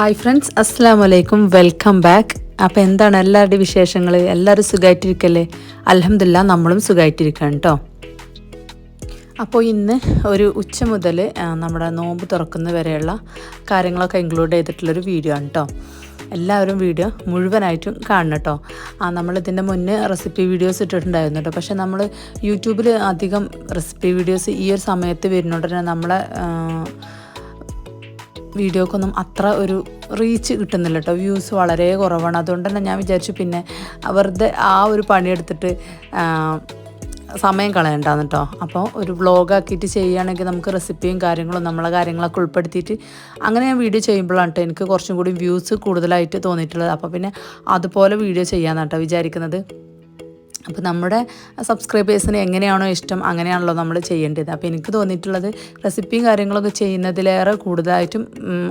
Hi friends അസ്സാം വലൈക്കും welcome back അപ്പോൾ എന്താണ് എല്ലാവരുടെയും വിശേഷങ്ങൾ എല്ലാവരും സുഖമായിട്ടിരിക്കല്ലേ അലഹമില്ല നമ്മളും സുഖമായിട്ടിരിക്കണം കേട്ടോ അപ്പോൾ ഇന്ന് ഒരു ഉച്ച മുതൽ നമ്മുടെ നോമ്പ് തുറക്കുന്ന വരെയുള്ള കാര്യങ്ങളൊക്കെ ഇൻക്ലൂഡ് ചെയ്തിട്ടുള്ളൊരു വീഡിയോ ആണ് കേട്ടോ എല്ലാവരും വീഡിയോ മുഴുവനായിട്ടും കാണണം കേട്ടോ ആ നമ്മളിതിന്റെ മുന്നേ റെസിപ്പി വീഡിയോസ് ഇട്ടിട്ടുണ്ടായിരുന്നു കേട്ടോ പക്ഷേ നമ്മൾ യൂട്യൂബിൽ അധികം റെസിപ്പി വീഡിയോസ് ഈ ഒരു സമയത്ത് വരുന്നതുകൊണ്ട് തന്നെ നമ്മളെ വീഡിയോക്കൊന്നും അത്ര ഒരു റീച്ച് കിട്ടുന്നില്ല കേട്ടോ. വ്യൂസ് വളരെ കുറവാണ്. അതുകൊണ്ട് തന്നെ ഞാൻ വിചാരിച്ചു പിന്നെ വെറുതെ ആ ഒരു പണിയെടുത്തിട്ട് സമയം കളയണ്ടാന്ന് കേട്ടോ അപ്പോൾ ഒരു വ്ളോഗാക്കിയിട്ട് ചെയ്യുകയാണെങ്കിൽ നമുക്ക് റെസിപ്പിയും കാര്യങ്ങളും നമ്മളെ കാര്യങ്ങളൊക്കെ ഉൾപ്പെടുത്തിയിട്ട് അങ്ങനെ ഞാൻ വീഡിയോ ചെയ്യുമ്പോഴാണ് കേട്ടോ എനിക്ക് കുറച്ചും കൂടി വ്യൂസ് കൂടുതലായിട്ട് തോന്നിയിട്ടുള്ളത്. അപ്പോൾ പിന്നെ അതുപോലെ വീഡിയോ ചെയ്യാമെന്നാണ് കേട്ടോ വിചാരിക്കുന്നത്. അപ്പോൾ നമ്മുടെ സബ്സ്ക്രൈബേഴ്സിന് എങ്ങനെയാണോ ഇഷ്ടം അങ്ങനെയാണല്ലോ നമ്മൾ ചെയ്യേണ്ടത്. അപ്പോൾ എനിക്ക് തോന്നിയിട്ടുള്ളത് റെസിപ്പിയും കാര്യങ്ങളൊക്കെ ചെയ്യുന്നതിലേറെ കൂടുതലായിട്ടും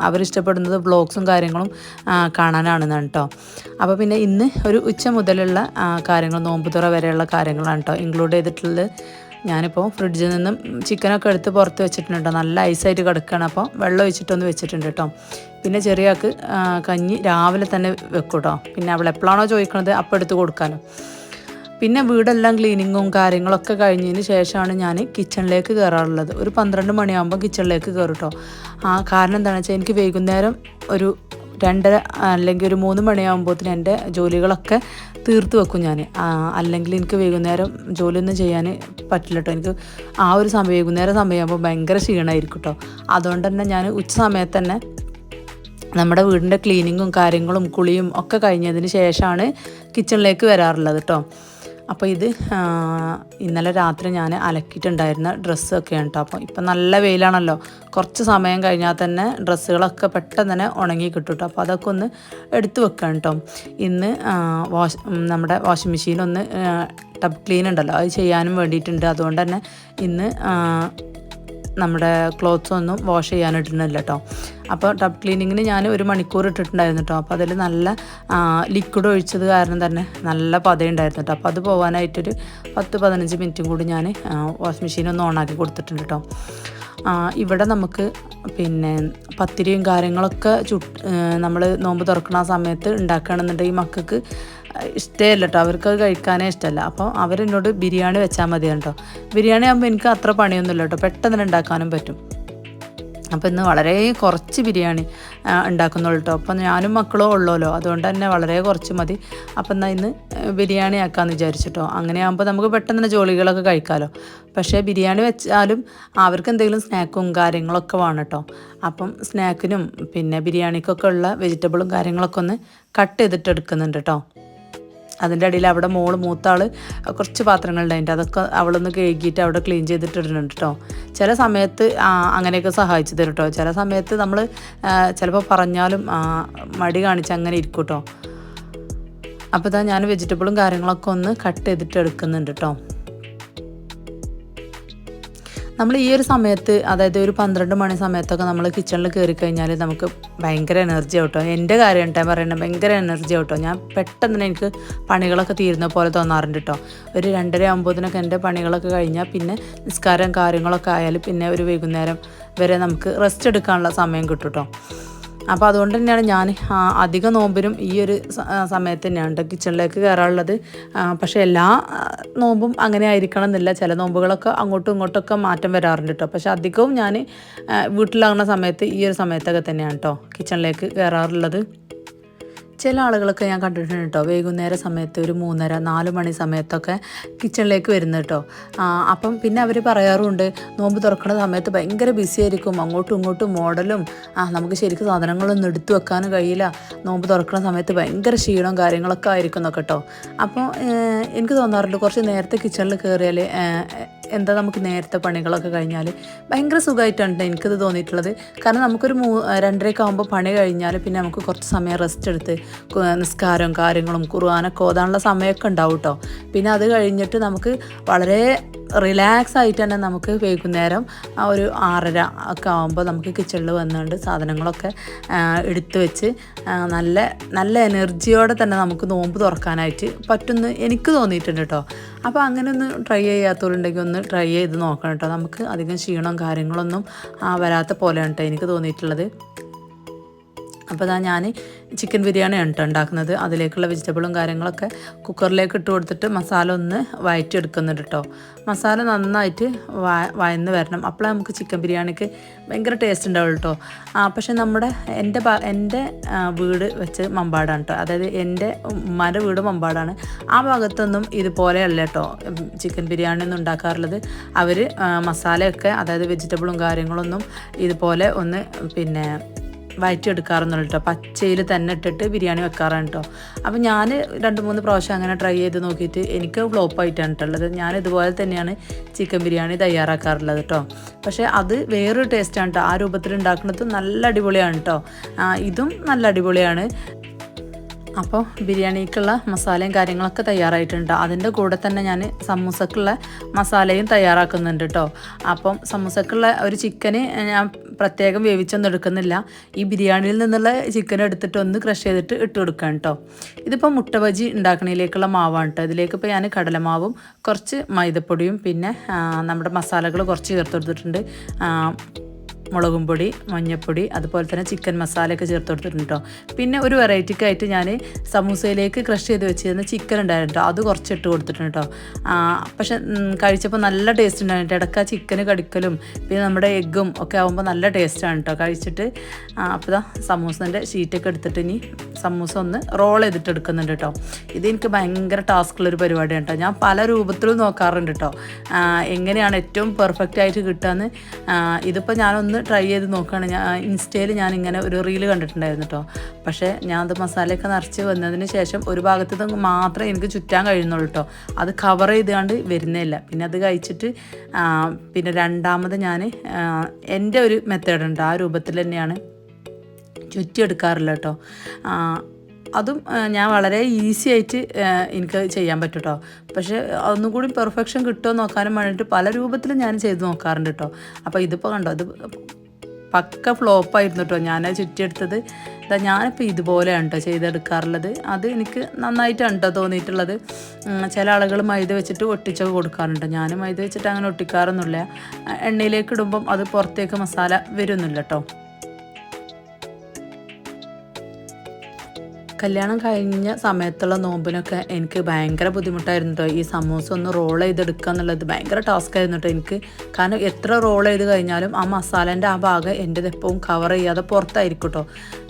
അവരിഷ്ടപ്പെടുന്നത് വ്ളോഗ്സും കാര്യങ്ങളും കാണാനാണ് കേട്ടോ. അപ്പോൾ പിന്നെ ഇന്ന് ഒരു ഉച്ച മുതലുള്ള കാര്യങ്ങൾ നോമ്പുതുറ വരെയുള്ള കാര്യങ്ങളാണ് കേട്ടോ ഇൻക്ലൂഡ് ചെയ്തിട്ടുള്ളത്. ഞാനിപ്പോൾ ഫ്രിഡ്ജിൽ നിന്നും ചിക്കനൊക്കെ എടുത്ത് പുറത്ത് വെച്ചിട്ടുണ്ട് നല്ല ഐസായിട്ട് കിടക്കുകയാണ്. അപ്പോൾ വെള്ളം ഒഴിച്ചിട്ടൊന്ന് വെച്ചിട്ടുണ്ട് കേട്ടോ. പിന്നെ ആ, കഞ്ഞി രാവിലെ തന്നെ വെക്കും കേട്ടോ. പിന്നെ അവൾ എപ്പോഴാണോ ചോദിക്കണത് അപ്പോൾ എടുത്ത് കൊടുക്കാനോ പിന്നെ വീടെല്ലാം ക്ലീനിങ്ങും കാര്യങ്ങളൊക്കെ കഴിഞ്ഞതിന് ശേഷമാണ് ഞാൻ കിച്ചണിലേക്ക് കയറാറുള്ളത് ഒരു പന്ത്രണ്ട് മണിയാകുമ്പോൾ കിച്ചണിലേക്ക് കയറും കേട്ടോ ആ കാരണം എന്താണെന്ന് വെച്ചാൽ എനിക്ക് വൈകുന്നേരം ഒരു രണ്ടര അല്ലെങ്കിൽ ഒരു മൂന്ന് മണിയാകുമ്പോഴത്തേന് എന്റെ ജോലികളൊക്കെ തീർത്ത് വെക്കും ഞാൻ അല്ലെങ്കിൽ എനിക്ക് വൈകുന്നേരം ജോലിയൊന്നും ചെയ്യാൻ പറ്റില്ല കേട്ടോ എനിക്ക് ആ ഒരു സമയം വൈകുന്നേരം സമയമാകുമ്പോൾ ഭയങ്കര ക്ഷീണമായിരിക്കും കേട്ടോ അതുകൊണ്ട് തന്നെ ഞാൻ ഉച്ച സമയത്ത് തന്നെ നമ്മുടെ വീടിന്റെ ക്ലീനിങ്ങും കാര്യങ്ങളും കുളിയും ഒക്കെ കഴിഞ്ഞതിന് ശേഷമാണ് കിച്ചണിലേക്ക് വരാറുള്ളത് കേട്ടോ അപ്പോൾ ഇത് ഇന്നലെ രാത്രി ഞാൻ അലക്കിയിട്ടുണ്ടായിരുന്ന ഡ്രസ്സൊക്കെയാണ് കേട്ടോ അപ്പോൾ ഇപ്പം നല്ല വെയിലാണല്ലോ. കുറച്ച് സമയം കഴിഞ്ഞാൽ തന്നെ ഡ്രസ്സുകളൊക്കെ പെട്ടെന്ന് തന്നെ ഉണങ്ങി കിട്ടും കേട്ടോ അപ്പോൾ അതൊക്കെ ഒന്ന് എടുത്തു വെക്കണം കേട്ടോ ഇന്ന് വാഷ് നമ്മുടെ വാഷിംഗ് മെഷീൻ ഒന്ന് ടബ് ക്ലീൻ ഉണ്ടല്ലോ. അത് ചെയ്യാനും വേണ്ടിയിട്ടുണ്ട്. അതുകൊണ്ട് തന്നെ ഇന്ന് നമ്മുടെ ക്ലോത്ത്സ് ഒന്നും വാഷ് ചെയ്യാനിട്ടുന്നില്ല കേട്ടോ അപ്പോൾ ടബ് ക്ലീനിങ്ങിന് ഞാൻ ഒരു മണിക്കൂർ ഇട്ടിട്ടുണ്ടായിരുന്നു കേട്ടോ അപ്പോൾ അതിൽ നല്ല ലിക്വിഡ് ഒഴിച്ചത് കാരണം തന്നെ നല്ല പതയുണ്ടായിരുന്നു കേട്ടോ അപ്പോൾ അത് പോകാനായിട്ടൊരു പത്ത് പതിനഞ്ച് മിനിറ്റും കൂടി ഞാൻ വാഷിംഗ് മെഷീൻ ഒന്ന് ഓണാക്കി കൊടുത്തിട്ടുണ്ട് കേട്ടോ ഇവിടെ നമുക്ക് പിന്നെ പത്തിരിയും കാര്യങ്ങളൊക്കെ ചുട്ട് നമ്മൾ നോമ്പ് തുറക്കുന്ന ആ സമയത്ത് ഉണ്ടാക്കുകയാണെന്നുണ്ടെങ്കിൽ മക്കൾക്ക് ഇഷ്ടമല്ല കേട്ടോ അവർക്ക് അത് കഴിക്കാനേ ഇഷ്ടമല്ല അപ്പോൾ അവരെന്നോട് ബിരിയാണി വെച്ചാൽ മതി കേട്ടോ ബിരിയാണി ആകുമ്പോൾ എനിക്ക് അത്ര പണിയൊന്നുമില്ല കേട്ടോ പെട്ടെന്ന് ഉണ്ടാക്കാനും പറ്റും. അപ്പോൾ ഇന്ന് വളരെ കുറച്ച് ബിരിയാണി ഉണ്ടാക്കുന്നുള്ളൂ കേട്ടോ അപ്പം ഞാനും മക്കളോ ഉള്ളൂല്ലോ അതുകൊണ്ട് തന്നെ വളരെ കുറച്ച് മതി. അപ്പം എന്നാൽ ഇന്ന് ബിരിയാണി ആക്കാമെന്ന് വിചാരിച്ചിട്ടോ അങ്ങനെ ആകുമ്പോൾ നമുക്ക് പെട്ടെന്ന് തന്നെ ജോലികളൊക്കെ കഴിക്കാമല്ലോ പക്ഷേ ബിരിയാണി വെച്ചാലും അവർക്ക് എന്തെങ്കിലും സ്നാക്കും കാര്യങ്ങളൊക്കെ വേണം കേട്ടോ അപ്പം സ്നാക്കിനും പിന്നെ ബിരിയാണിക്കൊക്കെ ഉള്ള വെജിറ്റബിളും കാര്യങ്ങളൊക്കെ ഒന്ന് കട്ട് ചെയ്തിട്ട് എടുക്കുന്നുണ്ട് കേട്ടോ അതിന്റെ ഇടയിൽ അവിടെ മോൾ മൂത്താൾ കുറച്ച് പാത്രങ്ങളുണ്ടായിട്ട് അതൊക്കെ അവളൊന്ന് കഴുകിയിട്ട് അവിടെ ക്ലീൻ ചെയ്തിട്ട് ഇടുന്നുണ്ട് കേട്ടോ ചില സമയത്ത് അങ്ങനെയൊക്കെ സഹായിച്ചു തരും കേട്ടോ ചില സമയത്ത് നമ്മൾ ചിലപ്പോൾ പറഞ്ഞാലും മടി കാണിച്ച് അങ്ങനെ ഇരിക്കും കേട്ടോ അപ്പോൾ ഇതാ ഞാൻ വെജിറ്റബിളും കാര്യങ്ങളൊക്കെ ഒന്ന് കട്ട് ചെയ്തിട്ട് എടുക്കുന്നുണ്ട് കേട്ടോ നമ്മൾ ഈ ഒരു സമയത്ത് അതായത് ഒരു പന്ത്രണ്ട് മണി സമയത്തൊക്കെ നമ്മൾ കിച്ചണിൽ കയറി കഴിഞ്ഞാൽ നമുക്ക് ഭയങ്കര എനർജി ആവട്ടോ എന്റെ കാര്യം കേട്ടോ പറയുന്നത് ഭയങ്കര എനർജി ആവട്ടോ ഞാൻ പെട്ടെന്ന് തന്നെ എനിക്ക് പണികളൊക്കെ തീരുന്ന പോലെ തോന്നാറുണ്ട് കേട്ടോ ഒരു രണ്ടര ആകുമ്പോഴത്തേനൊക്കെ എന്റെ പണികളൊക്കെ കഴിഞ്ഞാൽ പിന്നെ നിസ്കാരം കാര്യങ്ങളൊക്കെ ആയാൽ പിന്നെ ഒരു വൈകുന്നേരം വരെ നമുക്ക് റെസ്റ്റ് എടുക്കാനുള്ള സമയം കിട്ടും കേട്ടോ അപ്പോൾ അതുകൊണ്ട് തന്നെയാണ് ഞാൻ അധിക നോമ്പിനും ഈ ഒരു സമയത്ത് തന്നെയാണ് കിച്ചണിലേക്ക് കയറാനുള്ളത് പക്ഷേ എല്ലാ നോമ്പും അങ്ങനെ ആയിരിക്കണം എന്നില്ല ചില നോമ്പുകളൊക്കെ അങ്ങോട്ടും ഇങ്ങോട്ടൊക്കെ മാറ്റം വരാറുണ്ട് കേട്ടോ പക്ഷേ അധികവും ഞാൻ വീട്ടിലാകുന്ന സമയത്ത് ഈ ഒരു സമയത്തൊക്കെ തന്നെയാണ് കേട്ടോ കിച്ചണിലേക്ക് കയറാറുള്ളത്. ചില ആളുകളൊക്കെ ഞാൻ കണ്ടിട്ടുണ്ട് കേട്ടോ. വൈകുന്നേര സമയത്ത് ഒരു മൂന്നര നാല് മണി സമയത്തൊക്കെ കിച്ചണിലേക്ക് വരുന്നത് കേട്ടോ. അപ്പം പിന്നെ അവർ പറയാറുണ്ട് നോമ്പ് തുറക്കുന്ന സമയത്ത് ഭയങ്കര ബിസി ആയിരിക്കും. അങ്ങോട്ടും ഇങ്ങോട്ടും മോഡലും ആ നമുക്ക് ശരിക്കും സാധനങ്ങളൊന്നും എടുത്തു വെക്കാനും കഴിയില്ല. നോമ്പ് തുറക്കുന്ന സമയത്ത് ഭയങ്കര ക്ഷീണവും കാര്യങ്ങളൊക്കെ ആയിരിക്കും എന്നൊക്കെ കേട്ടോ. അപ്പോൾ എനിക്ക് തോന്നാറുണ്ട് കുറച്ച് നേരത്തെ കിച്ചണിൽ കയറിയാൽ എന്താ നമുക്ക് നേരത്തെ പണികളൊക്കെ കഴിഞ്ഞാൽ ഭയങ്കര സുഖമായിട്ടാണ് ട്ടോ എനിക്കത് തോന്നിയിട്ടുള്ളത്. കാരണം നമുക്കൊരു മൂ രണ്ടരയൊക്കെ ആകുമ്പോൾ പണി കഴിഞ്ഞാൽ പിന്നെ നമുക്ക് കുറച്ച് സമയം റെസ്റ്റ് എടുത്ത് നിസ്കാരവും കാര്യങ്ങളും കുറുവാനൊക്കെ ഓതാനുള്ള സമയമൊക്കെ ഉണ്ടാവും കേട്ടോ പിന്നെ അത് കഴിഞ്ഞിട്ട് നമുക്ക് വളരെ റിലാക്സ് ആയിട്ട് തന്നെ നമുക്ക് വൈകുന്നേരം ആ ഒരു ആറര ഒക്കെ ആകുമ്പോൾ നമുക്ക് കിച്ചണിൽ വന്നുകൊണ്ട് സാധനങ്ങളൊക്കെ എടുത്തു വെച്ച് നല്ല നല്ല എനർജിയോടെ തന്നെ നമുക്ക് നോമ്പ് തുറക്കാനായിട്ട് പറ്റുമെന്ന് എനിക്ക് തോന്നിയിട്ടുണ്ട് കേട്ടോ അപ്പോൾ അങ്ങനെ ഒന്ന് ട്രൈ ചെയ്യാത്തവരുണ്ടെങ്കിൽ ഒന്ന് ട്രൈ ചെയ്ത് നോക്കണം കേട്ടോ നമുക്ക് അധികം ക്ഷീണവും കാര്യങ്ങളൊന്നും വരാത്ത പോലെയാണ് കേട്ടോ എനിക്ക് തോന്നിയിട്ടുള്ളത്. അപ്പോൾ അതാ ഞാൻ ചിക്കൻ ബിരിയാണിയാണ് കേട്ടോ ഉണ്ടാക്കുന്നത്. അതിലേക്കുള്ള വെജിറ്റബിളും കാര്യങ്ങളൊക്കെ കുക്കറിലേക്ക് ഇട്ട് കൊടുത്തിട്ട് മസാല ഒന്ന് വഴറ്റിയെടുക്കുന്നുണ്ട് കേട്ടോ മസാല നന്നായിട്ട് വ വയന്ന് വരണം. അപ്പോഴേ നമുക്ക് ചിക്കൻ ബിരിയാണിക്ക് ഭയങ്കര ടേസ്റ്റ് ഉണ്ടാവുള്ളൂ കേട്ടോ പക്ഷേ നമ്മുടെ എന്റെ എന്റെ വീട് വെച്ച് മമ്പാടാണ് കേട്ടോ അതായത് എന്റെ ഉമ്മാന്റെ വീട് മമ്പാടാണ്. ആ ഭാഗത്തൊന്നും ഇതുപോലെയല്ല കേട്ടോ ചിക്കൻ ബിരിയാണി ഒന്നും ഉണ്ടാക്കാറുള്ളത്. അവർ മസാലയൊക്കെ അതായത് വെജിറ്റബിളും കാര്യങ്ങളൊന്നും ഇതുപോലെ ഒന്ന് പിന്നെ വയറ്റിയെടുക്കാറൊന്നുമില്ല കേട്ടോ. പച്ചയിൽ തന്നെ ഇട്ടിട്ട് ബിരിയാണി വെക്കാറാണ് കേട്ടോ. അപ്പോൾ ഞാൻ രണ്ട് മൂന്ന് പ്രാവശ്യം അങ്ങനെ ട്രൈ ചെയ്ത് നോക്കിയിട്ട് എനിക്ക് ഫ്ലോപ്പായിട്ടാണ് കേട്ടുള്ളത് ഞാൻ ഇതുപോലെ തന്നെയാണ് ചിക്കൻ ബിരിയാണി തയ്യാറാക്കാറുള്ളത് കേട്ടോ. പക്ഷേ അത് വേറൊരു ടേസ്റ്റാണ് കേട്ടോ. ആ രൂപത്തിൽ ഉണ്ടാക്കുന്നത് നല്ല അടിപൊളിയാണ് കേട്ടോ. ഇതും നല്ല അടിപൊളിയാണ്. അപ്പോൾ ബിരിയാണിക്കുള്ള മസാലയും കാര്യങ്ങളൊക്കെ തയ്യാറായിട്ടുണ്ട്. അതിന്റെ കൂടെ തന്നെ ഞാൻ സമൂസക്കുള്ള മസാലയും തയ്യാറാക്കുന്നുണ്ട് കേട്ടോ. അപ്പം സമൂസക്കുള്ള ഒരു ചിക്കന് ഞാൻ പ്രത്യേകം വേവിച്ചൊന്നും എടുക്കുന്നില്ല. ഈ ബിരിയാണിയിൽ നിന്നുള്ള ചിക്കൻ എടുത്തിട്ട് ഒന്ന് ക്രഷ് ചെയ്തിട്ട് ഇട്ട് കൊടുക്കാം കേട്ടോ. ഇതിപ്പോൾ മുട്ട ബജി ഉണ്ടാക്കണതിലേക്കുള്ള മാവാണ് കേട്ടോ. ഇതിലേക്ക് ഇപ്പോൾ ഞാൻ കടലമാവും കുറച്ച് മൈദപ്പൊടിയും പിന്നെ നമ്മുടെ മസാലകൾ കുറച്ച് ചേർത്ത് കൊടുത്തിട്ടുണ്ട്. മുളകും പൊടി മഞ്ഞൾപ്പൊടി അതുപോലെ തന്നെ ചിക്കൻ മസാലയൊക്കെ ചേർത്ത് കൊടുത്തിട്ടുണ്ട് കേട്ടോ പിന്നെ ഒരു വെറൈറ്റിക്ക് ആയിട്ട് ഞാൻ സമൂസയിലേക്ക് ക്രഷ് ചെയ്ത് വെച്ചിരുന്ന ചിക്കൻ ഉണ്ടായിരുന്നു അത് കുറച്ച് ഇട്ട് കൊടുത്തിട്ടുണ്ട് കേട്ടോ പക്ഷെ കഴിച്ചപ്പോൾ നല്ല ടേസ്റ്റ് ഉണ്ടായിരുന്നു ഇടയ്ക്ക് ആ ചിക്കന് കടിക്കലും പിന്നെ നമ്മുടെ എഗ്ഗും ഒക്കെ ആകുമ്പോൾ നല്ല ടേസ്റ്റാണ് കേട്ടോ കഴിച്ചിട്ട് അപ്പോൾ ഇതാ സമൂസന്റെ ഷീറ്റൊക്കെ എടുത്തിട്ട് ഇനി സമൂസ ഒന്ന് റോൾ ചെയ്തിട്ട് എടുക്കുന്നുണ്ട് കേട്ടോ ഇത് എനിക്ക് ഭയങ്കര ടാസ്ക്കുള്ളൊരു പരിപാടിയാണ് കേട്ടോ ഞാൻ പല രൂപത്തിലും നോക്കാറുണ്ട് കേട്ടോ എങ്ങനെയാണ് ഏറ്റവും പെർഫെക്റ്റ് ആയിട്ട് കിട്ടുകയെന്ന് ഇതിപ്പോൾ ഞാനൊന്ന് ട്രൈ ചെയ്ത് നോക്കുകയാണ് ഞാൻ ഇൻസ്റ്റയിൽ ഞാൻ ഇങ്ങനെ ഒരു റീൽ കണ്ടിട്ടുണ്ടായിരുന്നു കേട്ടോ പക്ഷേ ഞാൻ അത് മസാലയൊക്കെ നിറച്ച് വന്നതിന് ശേഷം ഒരു ഭാഗത്ത് മാത്രമേ എനിക്ക് ചുറ്റാൻ കഴിയുന്നുള്ളൂ കേട്ടോ അത് കവർ ചെയ്തുകൊണ്ട് വരുന്നില്ല പിന്നെ അത് കഴിച്ചിട്ട് പിന്നെ രണ്ടാമത് ഞാൻ എന്റെ ഒരു മെത്തേഡ് ഉണ്ട്. ആ രൂപത്തിൽ തന്നെയാണ് ചുറ്റിയെടുക്കാറില്ല കേട്ടോ അതും ഞാൻ വളരെ ഈസി ആയിട്ട് എനിക്ക് ചെയ്യാൻ പറ്റും കേട്ടോ പക്ഷേ ഒന്നും കൂടി പെർഫെക്ഷൻ കിട്ടുമോ നോക്കാനും വേണ്ടിയിട്ട് പല രൂപത്തിലും ഞാൻ ചെയ്ത് നോക്കാറുണ്ട് കേട്ടോ അപ്പോൾ ഇതിപ്പോൾ കണ്ടോ അത് പക്ക ഫ്ലോപ്പായിരുന്നു കേട്ടോ ഞാൻ ചുറ്റിയെടുത്തത്. ഇതാ ഞാനിപ്പോൾ ഇതുപോലെയാണ് കേട്ടോ ചെയ്തെടുക്കാറുള്ളത്. അത് എനിക്ക് നന്നായിട്ടാണ് കേട്ടോ തോന്നിയിട്ടുള്ളത്. ചില ആളുകൾ മൈദ വെച്ചിട്ട് ഒട്ടിച്ചൊക്കെ കൊടുക്കാറുണ്ട്. ഞാൻ മൈദ വെച്ചിട്ട് അങ്ങനെ ഒട്ടിക്കാറൊന്നുമില്ല. എണ്ണയിലേക്ക് ഇടുമ്പം അത് പുറത്തേക്ക് മസാല വരുന്നില്ല കേട്ടോ കല്യാണം കഴിഞ്ഞ സമയത്തുള്ള നോമ്പിനൊക്കെ എനിക്ക് ഭയങ്കര ബുദ്ധിമുട്ടായിരുന്നു കേട്ടോ ഈ സമൂസ ഒന്ന് റോൾ ചെയ്തെടുക്കുക എന്നുള്ളത് ഭയങ്കര ടാസ്ക് ആയിരുന്നു കേട്ടോ എനിക്ക്. കാരണം എത്ര റോൾ ചെയ്ത് കഴിഞ്ഞാലും ആ മസാലേന്റെ ആ ഭാഗം എന്റെ എപ്പോഴും കവർ ചെയ്യാതെ പുറത്തായിരിക്കും കേട്ടോ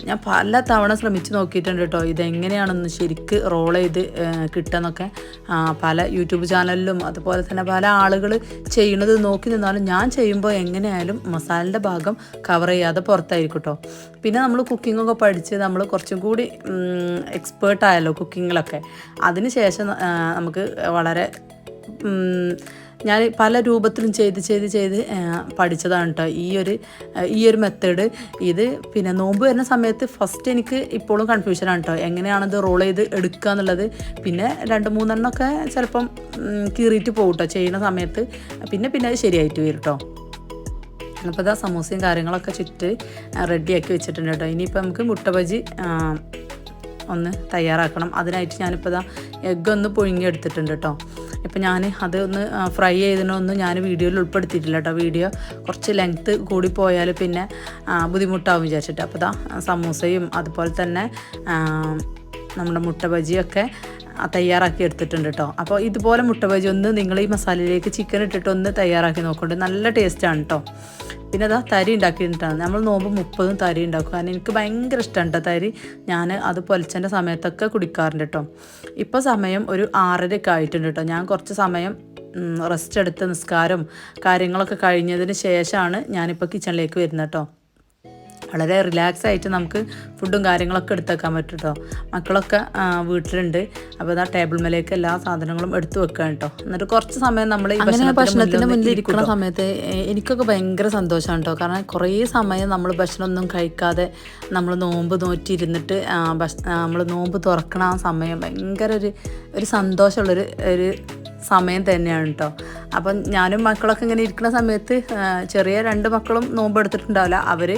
ഞാൻ പല തവണ ശ്രമിച്ച് നോക്കിയിട്ടുണ്ട് കേട്ടോ ഇതെങ്ങനെയാണെന്ന് ശരിക്ക് റോൾ ചെയ്ത് കിട്ടുന്നൊക്കെ പല യൂട്യൂബ് ചാനലിലും അതുപോലെ തന്നെ പല ആളുകൾ ചെയ്യണത് നോക്കി നിന്നാലും ഞാൻ ചെയ്യുമ്പോൾ എങ്ങനെയായാലും മസാലന്റെ ഭാഗം കവർ ചെയ്യാതെ പുറത്തായിരിക്കും കേട്ടോ പിന്നെ നമ്മൾ കുക്കിങ്ങൊക്കെ പഠിച്ച് നമ്മൾ കുറച്ചും കൂടി എക്സ്പേർട്ട് ആയല്ലോ കുക്കിങ്ങിലൊക്കെ. അതിന് ശേഷം നമുക്ക് വളരെ ഞാൻ പല രൂപത്തിലും ചെയ്ത് ചെയ്ത് ചെയ്ത് പഠിച്ചതാണ് കേട്ടോ ഈ ഒരു ഈ ഒരു മെത്തേഡ് ഇത് പിന്നെ നോമ്പ് വരുന്ന സമയത്ത് ഫസ്റ്റ് എനിക്ക് ഇപ്പോഴും കൺഫ്യൂഷനാണ് കേട്ടോ എങ്ങനെയാണത് റോൾ ചെയ്ത് എടുക്കുക എന്നുള്ളത്. പിന്നെ രണ്ട് മൂന്നെണ്ണമൊക്കെ ചിലപ്പം കീറിയിട്ട് പോകും കേട്ടോ ചെയ്യുന്ന സമയത്ത് പിന്നെ പിന്നെ അത് ശരിയായിട്ട് വരും കേട്ടോ അപ്പോൾ ഇതാ സമൂസയും കാര്യങ്ങളൊക്കെ ചുറ്റ് റെഡിയാക്കി വെച്ചിട്ടുണ്ട് കേട്ടോ ഇനിയിപ്പോൾ നമുക്ക് മുട്ട ബജി ഒന്ന് തയ്യാറാക്കണം. അതിനായിട്ട് ഞാനിപ്പോൾ ഇതാ എഗ്ഗ് ഒന്ന് പുഴുങ്ങിയെടുത്തിട്ടുണ്ട് കേട്ടോ ഇപ്പം ഞാൻ അത് ഒന്ന് ഫ്രൈ ചെയ്തതിനൊന്നും ഞാൻ വീഡിയോയിൽ ഉൾപ്പെടുത്തിയിട്ടില്ല കേട്ടോ വീഡിയോ കുറച്ച് ലെങ്ത്ത് കൂടി പോയാൽ പിന്നെ ബുദ്ധിമുട്ടാവും വിചാരിച്ചിട്ട്. അപ്പോൾ ഇതാ സമൂസയും അതുപോലെ തന്നെ നമ്മുടെ മുട്ട ബജിയൊക്കെ തയ്യാറാക്കി എടുത്തിട്ടുണ്ട് കേട്ടോ അപ്പോൾ ഇതുപോലെ മുട്ട ബജി ഒന്ന് നിങ്ങൾ ഈ മസാലയിലേക്ക് ചിക്കൻ ഇട്ടിട്ട് ഒന്ന് തയ്യാറാക്കി നോക്കുന്നുണ്ട് നല്ല ടേസ്റ്റാണ് കേട്ടോ പിന്നെ അതാ തരി ഉണ്ടാക്കിയിട്ടാണ് നമ്മൾ നോമ്പ് മുപ്പതും തരി ഉണ്ടാക്കും. കാരണം എനിക്ക് ഭയങ്കര ഇഷ്ടമാണ് തരി. ഞാൻ അത് പൊലിച്ചന്റെ സമയത്തൊക്കെ കുടിക്കാറുണ്ട് കേട്ടോ ഇപ്പോൾ സമയം ഒരു ആറരയൊക്കെ ആയിട്ടുണ്ട് കേട്ടോ ഞാൻ കുറച്ച് സമയം റെസ്റ്റ് എടുത്ത് നിസ്കാരം കാര്യങ്ങളൊക്കെ കഴിഞ്ഞതിന് ശേഷമാണ് ഞാനിപ്പോൾ കിച്ചണിലേക്ക് വരുന്നത് കേട്ടോ വളരെ റിലാക്സ് ആയിട്ട് നമുക്ക് ഫുഡും കാര്യങ്ങളൊക്കെ എടുത്തേക്കാൻ പറ്റും കേട്ടോ മക്കളൊക്കെ വീട്ടിലുണ്ട്. അപ്പോൾ ആ ടേബിൾ മേലേക്ക് എല്ലാ സാധനങ്ങളും എടുത്തു വെക്കുക കേട്ടോ എന്നിട്ട് കുറച്ച് സമയം നമ്മൾ അങ്ങനെ ഭക്ഷണത്തിന് മുന്നിൽ ഇരിക്കുന്ന സമയത്ത് എനിക്കൊക്കെ ഭയങ്കര സന്തോഷമാണ് കേട്ടോ കാരണം കുറേ സമയം നമ്മൾ ഭക്ഷണമൊന്നും കഴിക്കാതെ നമ്മൾ നോമ്പ് നോറ്റിരുന്നിട്ട് നമ്മൾ നോമ്പ് തുറക്കണ ആ സമയം ഭയങ്കര ഒരു ഒരു സന്തോഷമുള്ളൊരു ഒരു സമയം തന്നെയാണ് കേട്ടോ അപ്പം ഞാനും മക്കളൊക്കെ ഇങ്ങനെ ഇരിക്കുന്ന സമയത്ത് ചെറിയ രണ്ട് മക്കളും നോമ്പ് എടുത്തിട്ടുണ്ടാവില്ല. അവർ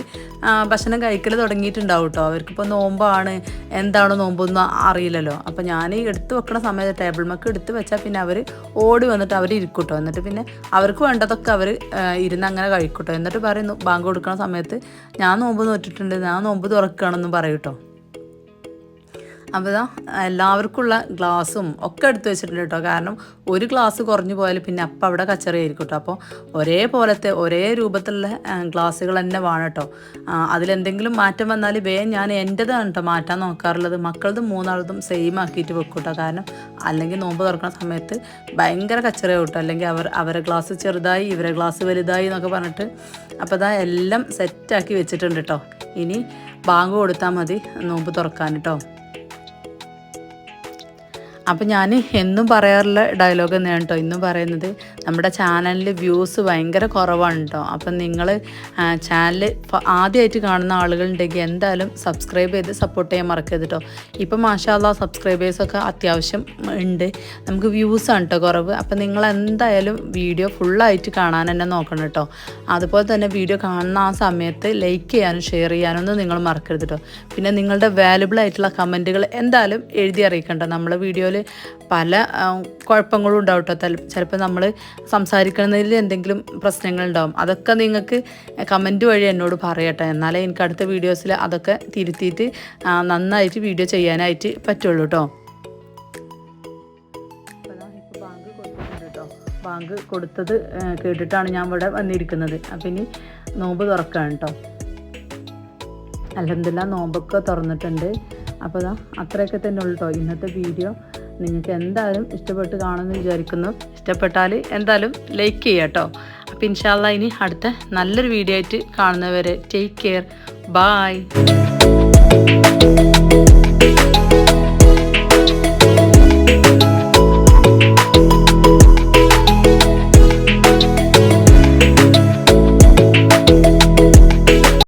ഭക്ഷണം കഴിക്കൽ തുടങ്ങിയിട്ടുണ്ടാവും കേട്ടോ അവർക്കിപ്പോൾ നോമ്പാണ്. എന്താണ് നോമ്പൊന്നും അറിയില്ലല്ലോ. അപ്പം ഞാൻ എടുത്ത് വെക്കുന്ന സമയത്ത് ടേബിൾ മക്ക് എടുത്ത് വെച്ചാൽ പിന്നെ അവർ ഓടി വന്നിട്ട് അവർ ഇരിക്കും കേട്ടോ എന്നിട്ട് പിന്നെ അവർക്ക് വേണ്ടതൊക്കെ അവർ ഇരുന്ന് അങ്ങനെ കഴിക്കും കേട്ടോ എന്നിട്ട് പറയുന്നു ബാങ്ക് കൊടുക്കുന്ന സമയത്ത് ഞാൻ നോമ്പ് നോറ്റിട്ടുണ്ട്. ഞാൻ നോമ്പ് തുറക്കുകയാണെന്നും പറയും കേട്ടോ അപ്പോൾ എല്ലാവർക്കുള്ള ഗ്ലാസും ഒക്കെ എടുത്തു വെച്ചിട്ടുണ്ട് കേട്ടോ. കാരണം ഒരു ഗ്ലാസ് കുറഞ്ഞു പോയാൽ പിന്നെ അപ്പം അവിടെ കച്ചറയായിരിക്കും കേട്ടോ. അപ്പോൾ ഒരേപോലത്തെ ഒരേ രൂപത്തിലുള്ള ഗ്ലാസ്സുകൾ തന്നെ വേണം കേട്ടോ. അതിലെന്തെങ്കിലും മാറ്റം വന്നാൽ വേഗം ഞാൻ എന്റെതാണ് കേട്ടോ മാറ്റാൻ നോക്കാറുള്ളത്. മക്കളതും മൂന്നാളതും സെയിം ആക്കിയിട്ട് വെക്കും കേട്ടോ. കാരണം അല്ലെങ്കിൽ നോമ്പ് തുറക്കുന്ന സമയത്ത് ഭയങ്കര കച്ചറ കേട്ടോ. അല്ലെങ്കിൽ അവർ അവരെ ഗ്ലാസ് ചെറുതായി ഇവരെ ഗ്ലാസ് വലുതായി എന്നൊക്കെ പറഞ്ഞിട്ട് അപ്പോൾ അതാ എല്ലാം സെറ്റാക്കി വെച്ചിട്ടുണ്ട് കേട്ടോ. ഇനി ബാങ്ക് കൊടുത്താൽ മതി നോമ്പ് തുറക്കാൻ കേട്ടോ. അപ്പം ഞാൻ എന്നും പറയാറുള്ള ഡയലോഗ് തന്നെയാണ് കേട്ടോ ഇന്നും പറയുന്നത് നമ്മുടെ ചാനലിൽ വ്യൂസ് ഭയങ്കര കുറവാണ് കേട്ടോ അപ്പം നിങ്ങൾ ചാനൽ ആദ്യമായിട്ട് കാണുന്ന ആളുകളുണ്ടെങ്കിൽ എന്തായാലും സബ്സ്ക്രൈബ് ചെയ്ത് സപ്പോർട്ട് ചെയ്യാൻ മറക്കരുത് കേട്ടോ ഇപ്പം മാഷാല്ല സബ്സ്ക്രൈബേഴ്സൊക്കെ അത്യാവശ്യം ഉണ്ട്. നമുക്ക് വ്യൂസ് ആണ് കേട്ടോ കുറവ്. അപ്പം നിങ്ങൾ എന്തായാലും വീഡിയോ ഫുള്ളായിട്ട് കാണാൻ തന്നെ നോക്കണം കേട്ടോ അതുപോലെ തന്നെ വീഡിയോ കാണുന്ന ആ സമയത്ത് ലൈക്ക് ചെയ്യാനും ഷെയർ ചെയ്യാനും ഒന്നും നിങ്ങൾ മറക്കരുത് കേട്ടോ പിന്നെ നിങ്ങളുടെ വാലുബിൾ ആയിട്ടുള്ള കമന്റുകൾ എന്തായാലും എഴുതി അറിയിക്കണ്ട. നമ്മളെ വീഡിയോയിൽ പല കുഴപ്പങ്ങളും ഉണ്ടാവും കേട്ടോ ചിലപ്പോൾ നമ്മൾ സംസാരിക്കുന്നതിൽ എന്തെങ്കിലും പ്രശ്നങ്ങൾ ഉണ്ടാവും. അതൊക്കെ നിങ്ങൾക്ക് കമന്റ് വഴി എന്നോട് പറയട്ടെ. എന്നാലേ എനിക്ക് അടുത്ത വീഡിയോസിൽ അതൊക്കെ തിരുത്തിയിട്ട് നന്നായിട്ട് വീഡിയോ ചെയ്യാനായിട്ട് പറ്റുള്ളൂ കേട്ടോ ബാങ്ക് കൊടുത്തത് കേട്ടിട്ടാണ് ഞാൻ ഇവിടെ വന്നിരിക്കുന്നത്. അപ്പം ഇനി നോമ്പ് തുറക്കുകയാണ് കേട്ടോ അല്ലെന്തെല്ലാം നോമ്പൊക്കെ തുറന്നിട്ടുണ്ട്. അപ്പോൾ അത്രയൊക്കെ തന്നെ ഉള്ളൂ കേട്ടോ ഇന്നത്തെ വീഡിയോ. നിങ്ങൾക്ക് എന്തായാലും ഇഷ്ടപ്പെട്ട് കാണുമെന്ന് വിചാരിക്കുന്നു. ഇഷ്ടപ്പെട്ടാൽ എന്തായാലും ലൈക്ക് ചെയ്യുക കേട്ടോ അപ്പോൾ ഇൻഷാല്ല ഇനി അടുത്ത നല്ലൊരു വീഡിയോ ആയിട്ട് കാണുന്നവരെ ടേക്ക് കെയർ ബായ്